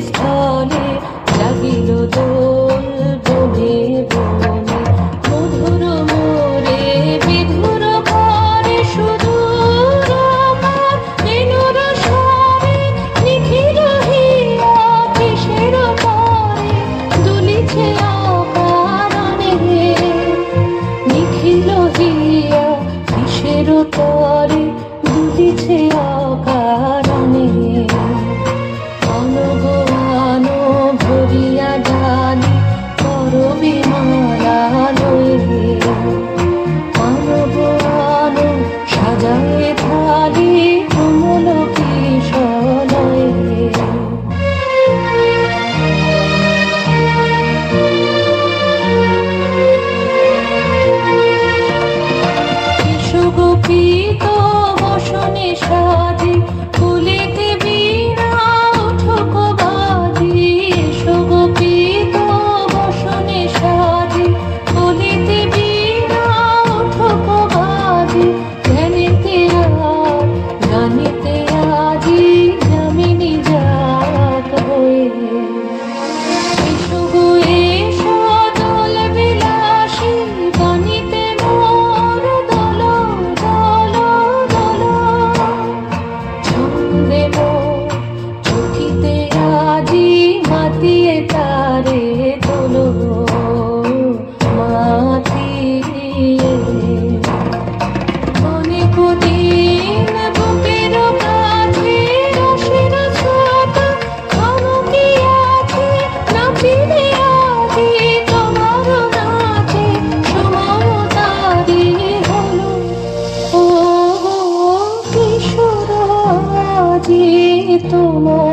স্থলে জাগিল দোল বনে বনে। মধুর মোরে, বিধুর ঘরে সুদূর আমার বেনুর সরে নিখিল হিয়া কিসের পরে? দুলিছে অকারণে নিখিল হিয়া কিসের পরে? দুলিছে অকারণে とも